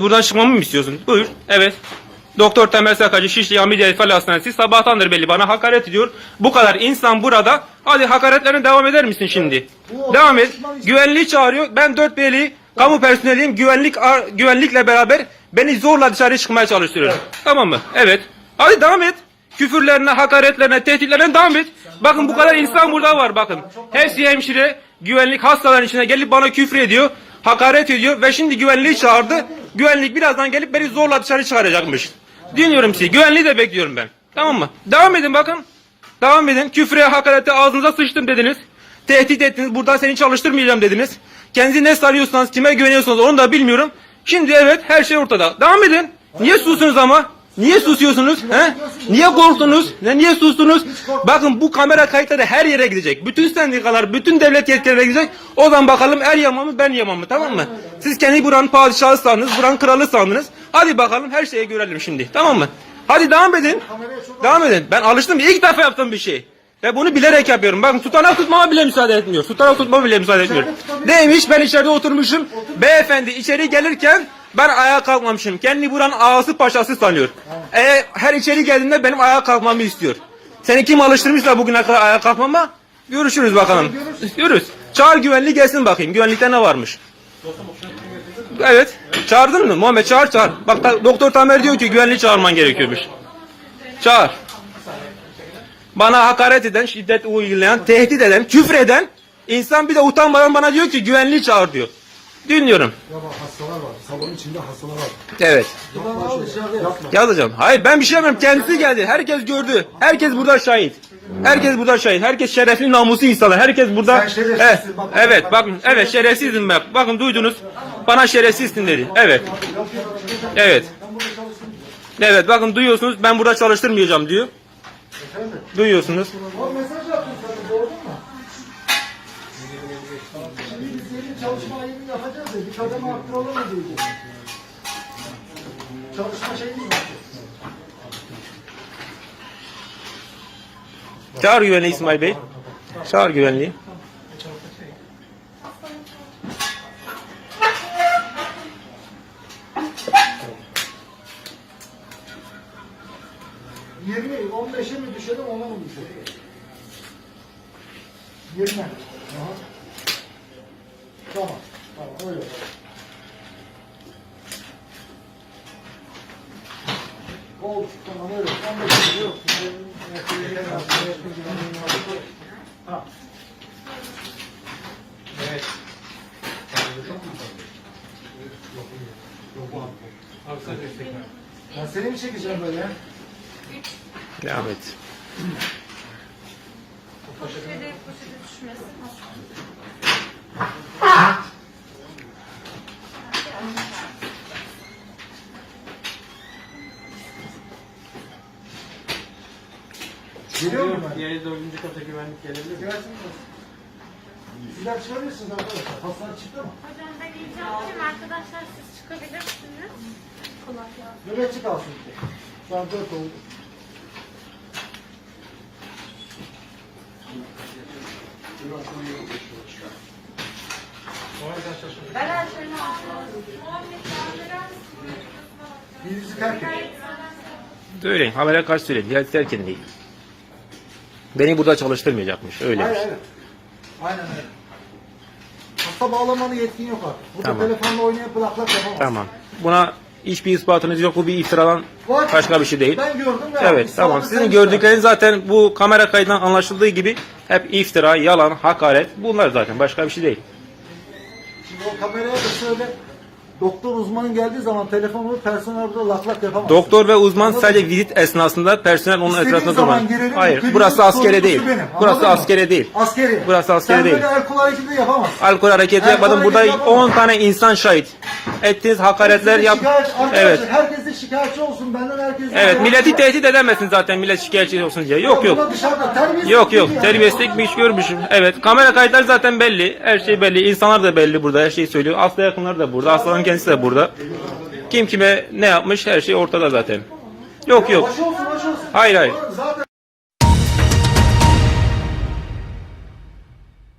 Evet buradan çıkmamı mı istiyorsun? Buyur. Evet. Doktor Temel Sakacı Şişli Hamidi Efal Hastanesi sabahtandır belli bana hakaret ediyor. Bu kadar insan burada. Hadi hakaretlerine devam eder misin şimdi? Devam et. Güvenliği çağırıyor. Ben dört beyli kamu personeliyim. Güvenlik ar- güvenlikle beraber beni zorla dışarı çıkmaya çalıştırıyor. Tamam mı? Evet. Hadi devam et. Küfürlerine, hakaretlerine, tehditlerine devam et. Bakın bu kadar insan burada var bakın. Hepsi hemşire, güvenlik hastaların içine gelip bana küfür ediyor, hakaret ediyor ve şimdi güvenliği çağırdı. Güvenlik birazdan gelip beni zorla dışarı çıkaracakmış. Dinliyorum sizi. Güvenliği de bekliyorum ben. Tamam mı? Devam edin bakın. Devam edin. Küfre, hakarete ağzınıza sıçtım dediniz. Tehdit ettiniz. Burada seni çalıştırmayacağım dediniz. Kendinizi ne sanıyorsanız, kime güveniyorsanız onu da bilmiyorum. Şimdi evet her şey ortada. Devam edin. Niye susuyorsunuz ama? Niye susuyorsunuz? He? Niye korktunuz? Ne niye sustunuz? Bakın bu kamera kayıtları her yere gidecek. Bütün sendikalar, bütün devlet yetkililerine gidecek. O zaman bakalım er yaman mı ben yaman mı tamam mı? Siz kendi buranın padişahı sandınız, buranın kralı sandınız. Hadi bakalım her şeyi görelim şimdi. Tamam mı? Hadi devam edin. Devam edin. Ben alıştım. İlk defa yaptığım bir şey. Ve bunu bilerek yapıyorum. Bakın tutanak tutmama bile müsaade etmiyor. Tutanak tutmama bile müsaade etmiyor. Neymiş ben içeride oturmuşum. Beyefendi içeri gelirken ben ayağa kalkmamışım. Kendi buranın ağası paşası sanıyor. E, her içeri geldiğinde benim ayağa kalkmamı istiyor. Seni kim alıştırmışsa bugüne kadar ayağa kalkmama? Görüşürüz bakalım. Görürüz. Çağır güvenliği gelsin bakayım. Güvenlikte ne varmış? Evet. Çağırdın mı? Muhammed çağır çağır. Bak da- doktor Tamer diyor ki güvenliği çağırman gerekiyormuş. Çağır. Bana hakaret eden, şiddet uygulayan, tehdit eden, küfür eden insan bir de utanmadan bana diyor ki güvenliği çağır diyor. Dinliyorum. Ya bak hastalar var. Salonun içinde hastalar var. Evet. Yapma. Yapma. Yazacağım. Hayır ben bir şey yapmıyorum. Kendisi geldi. Herkes gördü. Herkes burada şahit. Herkes burada şahit. Herkes şerefli namuslu insanlar. Herkes burada. Sen şerefsizsin. Evet. Bak, bak, Evet. bak. Bakın. Evet şerefsizim ben. Bakın duydunuz. Bana şerefsizsin dedi. Evet. Evet. Evet bakın duyuyorsunuz. Ben burada çalıştırmayacağım diyor. Duyuyorsunuz. O mesaj yaptın sana doğru mu? Şimdi biz yeni çalışma ayını yapacağız ya. Bir kademe arttıralım mı diyeceğiz. Çalışma şeyini yapacağız. Çağır güvenliği İsmail Bey. Çağır güvenliği. Yirmi, 15'e mi düşelim ona mı düşelim? 20. Aha. Tamam. Tamam öyle. Oldu. Tamam öyle. 15'e yok. Ha. Ben seni mi çekeceğim böyle? Devam et. Poşete düşmesin. Geliyor mu ben? Diğeri dördüncü kata güvenlik gelebilir mi? Gelsin mi? Sizler çıkarıyorsunuz arkadaşlar. Hastane çıktı mı? Hocam ben edeyim. Arkadaşlar siz çıkabilirsiniz. Kolay gelsin. Nöbetçi kalsın. Şu an dört oldu. Anladım. Muhammed Birisi terk et. Söyleyin. Habere karşı söyleyin. Ya terkin değil. Beni burada çalıştırmayacakmış. Öyle. Hayır hayır. Aynen öyle. Hasta bağlamanın yetkin yok artık. Burada Tamam. telefonla oynayıp bıraklak yapamaz. Tamam. Buna hiçbir ispatınız yok. Bu bir iftiradan Var. başka bir şey değil. Ben gördüm ve Evet tamam. Sizin gördükleriniz zaten bu kamera kaydından anlaşıldığı gibi hep iftira, yalan, hakaret bunlar zaten başka bir şey değil. Şimdi o kameraya da söyle. Doktor uzmanın geldiği zaman telefonu personel burada lak lak yapamaz. Doktor ve uzman Anladın sadece mı? vizit esnasında personel onun İstediğin etrafında zaman durmaz. girelim, Hayır burası askere sorumlusu değil. benim, Burası anladın mı? askere değil. Askeri. Burası askeri Sen değil. böyle el kul hareketi yapamazsın. Alkol hareketi El yapmadım. Burada hareketi yapamam. 10 tane insan şahit. Ettiğiniz hakaretler yap. şikayet- Evet. Herkes de şikayetçi olsun. Benden herkes Evet milleti tehdit edemezsin zaten millet şikayetçi olsun diye. Yok yok. Yok yok yani. terbiyesizlik bir iş görmüşüm. Evet kamera kayıtları zaten belli. Her şey belli. İnsanlar da belli burada. Her şeyi söylüyor. Hasta yakınları da burada. Hastanın kendisi de burada. Kim kime ne yapmış her şey ortada zaten. Yok yok. Hayır hayır.